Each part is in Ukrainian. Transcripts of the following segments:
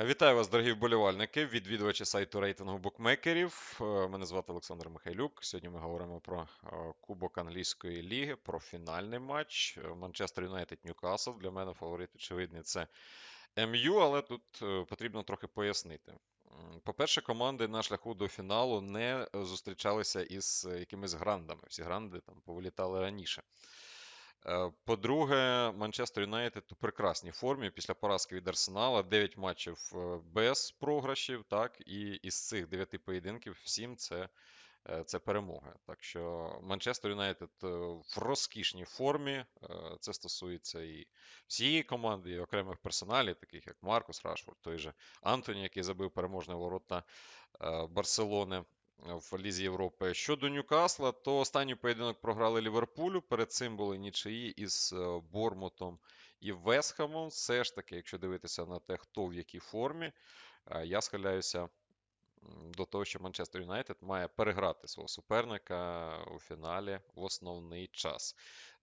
Е, Вітаю вас, дорогі вболівальники, відвідувачі сайту рейтингу букмекерів. Е, Мене звати Олександр Михайлюк. Сьогодні ми говоримо про е, Кубок англійської ліги, про фінальний матч. Манчестер Юнайтед Ньюкасл. Для мене фаворит очевидний це МЮ, але тут потрібно трохи пояснити. По-перше, команди на шляху до фіналу не зустрічалися із якимись грандами. Всі гранди там повилітали раніше. Е, По-друге, Манчестер Юнайтед у прекрасній формі після поразки від Арсенала. 9 матчів е, без програшів, так, і із цих 9 поєдинків 7 це, е, це перемоги. Так що Манчестер Юнайтед в розкішній формі. Це стосується і всієї команди, і окремих персоналів, таких як Маркус Рашфорд, той же Антоні, який забив переможні ворота Барселони в Лізі Європи. Щодо Ньюкасла, то останній поєдинок програли Ліверпулю. Перед цим були нічиї із е, Бормутом і Весхамом. Все ж таки, якщо дивитися на те, хто в якій формі, е, я схиляюся до того, що Манчестер Юнайтед має переграти свого суперника у фіналі в основний час.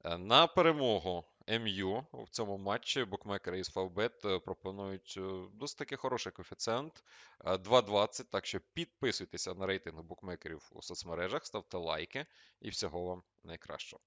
Е, На перемогу МЮ в цьому матчі букмекери із Фавбет е, пропонують е, досить таки хороший коефіцієнт е, 2.20. Так що підписуйтеся на рейтинг букмекерів у соцмережах, ставте лайки і всього вам найкращого.